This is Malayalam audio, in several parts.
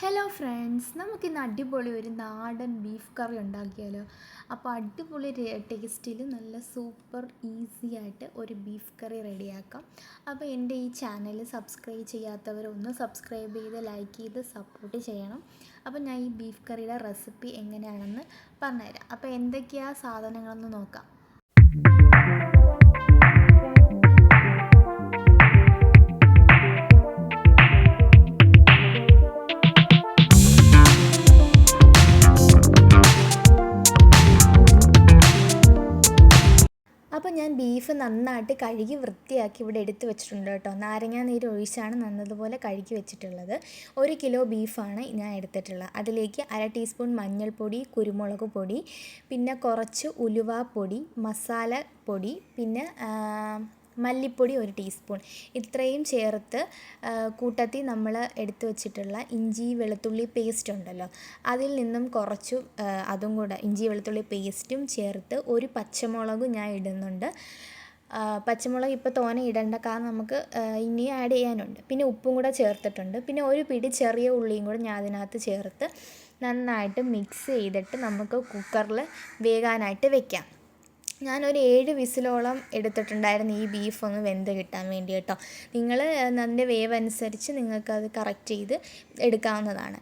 ഹലോ ഫ്രണ്ട്സ് നമുക്കിന്ന് അടിപൊളി ഒരു നാടൻ ബീഫ് കറി ഉണ്ടാക്കിയാലോ? അപ്പോൾ അടിപൊളി ടേസ്റ്റിൽ നല്ല സൂപ്പർ ഈസി ആയിട്ട് ഒരു ബീഫ് കറി റെഡിയാക്കാം അപ്പോൾ എന്റെ ഈ ചാനൽ സബ്സ്ക്രൈബ് ചെയ്യാത്തവരൊന്ന് സബ്സ്ക്രൈബ് ചെയ്ത് ലൈക്ക് ചെയ്ത് സപ്പോർട്ട് ചെയ്യണം. അപ്പോൾ ഞാൻ ഈ ബീഫ് കറിയുടെ റെസിപ്പി എങ്ങനെയാണെന്ന് പറഞ്ഞുതരാം. അപ്പോൾ എന്തൊക്കെയാണ് സാധനങ്ങളെന്ന് നോക്കാം. ഞാൻ ബീഫ് നന്നായിട്ട് കഴുകി വൃത്തിയാക്കി ഇവിടെ എടുത്ത് വെച്ചിട്ടുണ്ട് കേട്ടോ. നാരങ്ങാ നീര് ഒഴിച്ചാണ് നന്നതുപോലെ കഴുകി വെച്ചിട്ടുള്ളത്. ഒരു കിലോ ബീഫാണ് ഞാൻ എടുത്തിട്ടുള്ളത്. അതിലേക്ക് അര ടീസ്പൂൺ മഞ്ഞൾപ്പൊടി കുരുമുളക് പൊടി പിന്നെ കുറച്ച് ഉലുവാപ്പൊടി മസാല പൊടി പിന്നെ മല്ലിപ്പൊടി ഒരു ടീസ്പൂൺ. ഇത്രയും ചേർത്ത് കൂട്ടത്തിൽ നമ്മൾ എടുത്തു വച്ചിട്ടുള്ള ഇഞ്ചി വെളുത്തുള്ളി പേസ്റ്റ് ഉണ്ടല്ലോ അതിൽ നിന്നും കുറച്ചു അതും കൂടെ ഇഞ്ചി വെളുത്തുള്ളി പേസ്റ്റും ചേർത്ത് ഒരു പച്ചമുളകും ഞാൻ ഇടുന്നുണ്ട്. പച്ചമുളക് ഇപ്പോൾ തോനെ ഇടേണ്ട കാരണം നമുക്ക് ഇനി ആഡ് ചെയ്യാനുണ്ട്. പിന്നെ ഉപ്പും കൂടെ ചേർത്തിട്ടുണ്ട്. പിന്നെ ഒരു പിടി ചെറിയ ഉള്ളിയും കൂടെ ഞാൻ അതിനകത്ത് ചേർത്ത് നന്നായിട്ട് മിക്സ് ചെയ്തിട്ട് നമുക്ക് കുക്കറിൽ വേകാനായിട്ട് വെക്കാം. ഞാനൊരു ഏഴ് വിസിലോളം എടുത്തിട്ടുണ്ടായിരുന്നു ഈ ബീഫ് ഒന്ന് വെന്ത് കിട്ടാൻ വേണ്ടി കേട്ടോ. നിങ്ങൾ അതിന്റെ വേവ് അനുസരിച്ച് നിങ്ങൾക്കത് കറക്റ്റ് ചെയ്ത് എടുക്കാവുന്നതാണ്.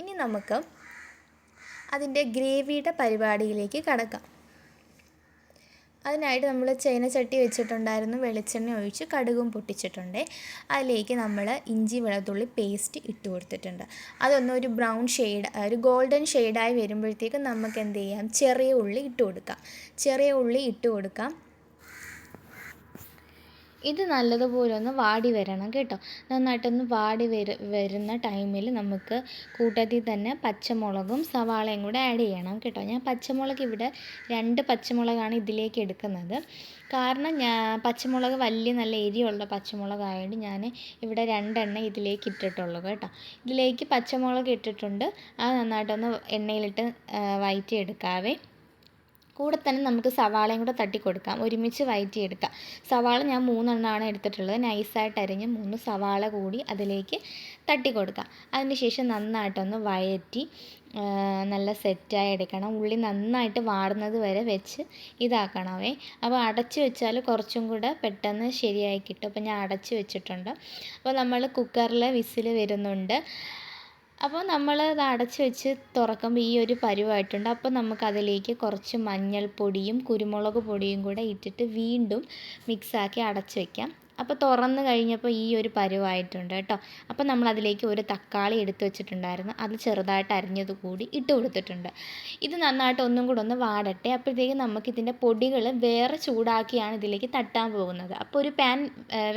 ഇനി നമുക്ക് അതിന്റെ ഗ്രേവിയുടെ പരിപാടിയിലേക്ക് കടക്കാം. അതിനായിട്ട് നമ്മൾ ചട്ടി വെച്ചിട്ടുണ്ടായിരുന്നു വെളിച്ചെണ്ണ ഒഴിച്ച് കടുകും പൊട്ടിച്ചിട്ടുണ്ട്. അതിലേക്ക് നമ്മൾ ഇഞ്ചി വെളുത്തുള്ളി പേസ്റ്റ് ഇട്ട് കൊടുത്തിട്ടുണ്ട്. അതൊന്ന് ഒരു ബ്രൗൺ ഷെയ്ഡ് ഒരു ഗോൾഡൻ ഷെയ്ഡായി വരുമ്പോഴത്തേക്കും നമുക്ക് എന്ത് ചെയ്യാം? ചെറിയ ഉള്ളി ഇട്ട് കൊടുക്കാം. ചെറിയ ഉള്ളി ഇട്ട് കൊടുക്കാം. ഇത് നല്ലതുപോലെ ഒന്ന് വാടി വരണം കേട്ടോ. നന്നായിട്ടൊന്ന് വാടി വരു വരുന്ന ടൈമിൽ നമുക്ക് കൂട്ടത്തിൽ തന്നെ പച്ചമുളകും സവാളയും കൂടെ ആഡ് ചെയ്യണം കേട്ടോ. ഞാൻ പച്ചമുളക് ഇവിടെ രണ്ട് പച്ചമുളകാണ് ഇതിലേക്ക് എടുക്കുന്നത്. കാരണം ഞാൻ പച്ചമുളക് വലിയ നല്ല എരിയുള്ള പച്ചമുളകായതുകൊണ്ട് ഞാൻ ഇവിടെ രണ്ടെണ്ണ ഇതിലേക്ക് ഇട്ടിട്ടുള്ളൂ കേട്ടോ. ഇതിലേക്ക് പച്ചമുളക് ഇട്ടിട്ടുണ്ട്. അത് നന്നായിട്ടൊന്ന് എണ്ണയിലിട്ട് വയറ്റി എടുക്കാവേ കൂടെ തന്നെ നമുക്ക് സവാളയും കൂടെ തട്ടി കൊടുക്കാം ഒരുമിച്ച് എടുക്കാം സവാള ഞാൻ മൂന്നെണ്ണമാണ് എടുത്തിട്ടുള്ളത്. നൈസായിട്ട് അരിഞ്ഞ് മൂന്ന് സവാള കൂടി അതിലേക്ക് തട്ടി കൊടുക്കാം അതിനുശേഷം നന്നായിട്ടൊന്ന് വയറ്റി നല്ല സെറ്റായി എടുക്കണം. ഉള്ളി നന്നായിട്ട് വാടുന്നത് വരെ വെച്ച് ഇതാക്കണമേ. അപ്പോൾ അടച്ച് വെച്ചാൽ കുറച്ചും കൂടെ പെട്ടെന്ന് ശരിയായി കിട്ടും. അപ്പോൾ ഞാൻ അടച്ച് വെച്ചിട്ടുണ്ട്. അപ്പോൾ നമ്മൾ കുക്കറിൽ വിസിൽ വരുന്നുണ്ട്. അപ്പോൾ നമ്മൾ അത് അടച്ച് വെച്ച് തുറക്കുമ്പോൾ ഈ ഒരു പരുവായിട്ടുണ്ട്. അപ്പോൾ നമുക്കതിലേക്ക് കുറച്ച് മഞ്ഞൾപ്പൊടിയും കുരുമുളക് പൊടിയും കൂടെ ഇട്ടിട്ട് വീണ്ടും മിക്സാക്കി അടച്ച് വയ്ക്കാം അപ്പോൾ തുറന്ന് കഴിഞ്ഞപ്പോൾ ഈ ഒരു പരുവായിട്ടുണ്ട് കേട്ടോ. അപ്പോൾ നമ്മൾ അതിലേക്ക് ഒരു തക്കാളി എടുത്ത് വെച്ചിട്ടുണ്ടായിരുന്നു. അത് ചെറുതായിട്ട് അരിഞ്ഞത് കൂടി ഇട്ട് കൊടുത്തിട്ടുണ്ട്. ഇത് നന്നായിട്ട് ഒന്നും കൂടെ ഒന്ന് വാടട്ടെ. അപ്പോഴത്തേക്കും നമുക്ക് ഇതിന്റെ പൊടികൾ വേറെ ചൂടാക്കിയാണ് ഇതിലേക്ക് തട്ടാൻ പോകുന്നത്. അപ്പോൾ ഒരു പാൻ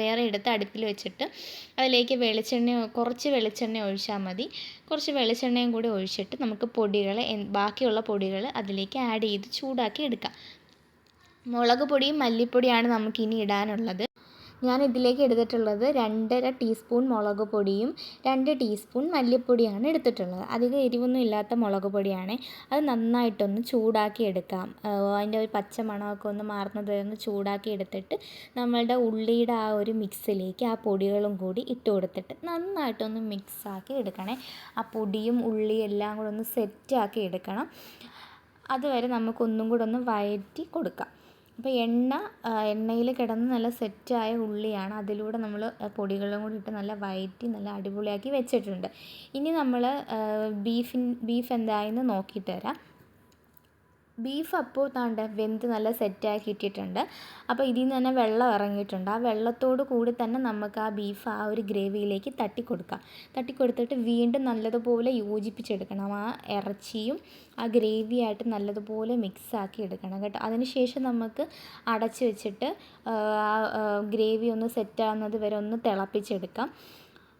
വേറെ എടുത്ത് അടുപ്പിൽ വെച്ചിട്ട് അതിലേക്ക് വെളിച്ചെണ്ണ കുറച്ച് വെളിച്ചെണ്ണ ഒഴിച്ചാൽ മതി. കുറച്ച് വെളിച്ചെണ്ണയും കൂടി ഒഴിച്ചിട്ട് നമുക്ക് പൊടികൾ ബാക്കിയുള്ള പൊടികൾ അതിലേക്ക് ആഡ് ചെയ്ത് ചൂടാക്കി എടുക്കാം. മുളക് പൊടിയും മല്ലിപ്പൊടിയാണ് നമുക്കിനി ഇടാനുള്ളത്. ഞാൻ ഇതിലേക്ക് എടുത്തിട്ടുള്ളത് രണ്ടര ടീസ്പൂൺ മുളക് പൊടിയും രണ്ട് ടീസ്പൂൺ മല്ലിപ്പൊടിയാണ് എടുത്തിട്ടുള്ളത്. അധികം എരിവൊന്നും ഇല്ലാത്ത മുളക് പൊടിയാണ്. അത് നന്നായിട്ടൊന്ന് ചൂടാക്കി എടുക്കാം. അതിന്റെ ഒരു പച്ച മണമൊക്കെ ഒന്ന് മാറുന്നത് ഒന്ന് ചൂടാക്കി എടുത്തിട്ട് നമ്മളുടെ ഉള്ളിയുടെ ആ ഒരു മിക്സിലേക്ക് ആ പൊടികളും കൂടി ഇട്ട് കൊടുത്തിട്ട് നന്നായിട്ടൊന്ന് മിക്സാക്കി എടുക്കണേ. ആ പൊടിയും ഉള്ളിയും എല്ലാം കൂടെ ഒന്ന് സെറ്റാക്കി എടുക്കണം. അതുവരെ നമുക്കൊന്നും കൂടെ ഒന്ന് വഴറ്റി കൊടുക്കാം. അപ്പോൾ എണ്ണ എണ്ണയിൽ കിടന്ന് നല്ല സെറ്റായ ഉള്ളിയാണ്. അതിലൂടെ നമ്മൾ പൊടികളും കൂടി ഇട്ട് നല്ല വഴറ്റി നല്ല അടിപൊളിയാക്കി വെച്ചിട്ടുണ്ട്. ഇനി നമ്മൾ ബീഫിൻ ബീഫ് എന്തായെന്ന് നോക്കിയിട്ട് വരാം. ബീഫ് അപ്പോൾ താണ്ട് വെന്ത് നല്ല സെറ്റാക്കി ഇട്ടിട്ടുണ്ട് അപ്പോൾ ഇതിൽ നിന്ന് തന്നെ വെള്ളം ഇറങ്ങിയിട്ടുണ്ട്. ആ വെള്ളത്തോട് കൂടി തന്നെ നമുക്ക് ആ ബീഫ് ആ ഒരു ഗ്രേവിയിലേക്ക് തട്ടി കൊടുക്കാം തട്ടി കൊടുത്തിട്ട് വീണ്ടും നല്ലതുപോലെ യോജിപ്പിച്ചെടുക്കണം. ആ ഇറച്ചിയും ആ ഗ്രേവിയായിട്ട് നല്ലതുപോലെ മിക്സ് ആക്കി എടുക്കണം കേട്ടോ. അതിനുശേഷം നമുക്ക് അടച്ച് വെച്ചിട്ട് ആ ഗ്രേവി ഒന്ന് സെറ്റാകുന്നത് വരെ ഒന്ന് തിളപ്പിച്ചെടുക്കാം.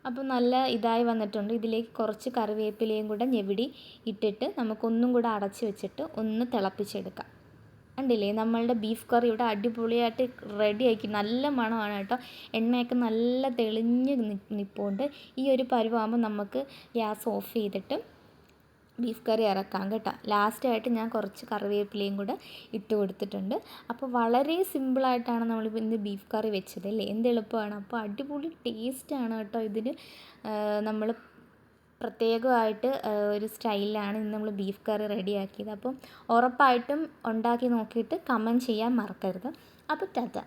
അപ്പോൾ നല്ല ഇതായി വന്നിട്ടുണ്ട്. ഇതിലേക്ക് കുറച്ച് കറിവേപ്പിലയും കൂടെ ഞെവിടി ഇട്ടിട്ട് നമുക്കൊന്നും കൂടെ അടച്ച് വെച്ചിട്ട് ഒന്ന് തിളപ്പിച്ചെടുക്കാം. കണ്ടില്ലേ? നമ്മളുടെ ബീഫ് കറി ഇവിടെ അടിപൊളിയായിട്ട് റെഡി ആക്കി. നല്ല മണമാണ് കേട്ടോ. എണ്ണയൊക്കെ നല്ല തെളിഞ്ഞ് നിൽപ്പുണ്ട് ഈ ഒരു പരുവാകുമ്പോൾ നമുക്ക് ഗ്യാസ് ഓഫ് ചെയ്തിട്ട് ബീഫ് കറി ഇറക്കാം കേട്ടോ. ലാസ്റ്റായിട്ട് ഞാൻ കുറച്ച് കറിവേപ്പിലയും കൂടെ ഇട്ട് കൊടുത്തിട്ടുണ്ട്. അപ്പോൾ വളരെ സിമ്പിളായിട്ടാണ് നമ്മളിപ്പോൾ ഇന്ന് ബീഫ് കറി വെച്ചത് അല്ലേ? എന്ത് എളുപ്പമാണ്. അപ്പോൾ അടിപൊളി ടേസ്റ്റാണ് കേട്ടോ ഇതിന്. നമ്മൾ പ്രത്യേകമായിട്ട് ഒരു സ്റ്റൈലിലാണ് ഇന്ന് നമ്മൾ ബീഫ് കറി റെഡിയാക്കിയത് അപ്പം ഉറപ്പായിട്ടും ഉണ്ടാക്കി നോക്കിയിട്ട് കമന്റ് ചെയ്യാൻ മറക്കരുത്. അപ്പോൾ ടാറ്റ.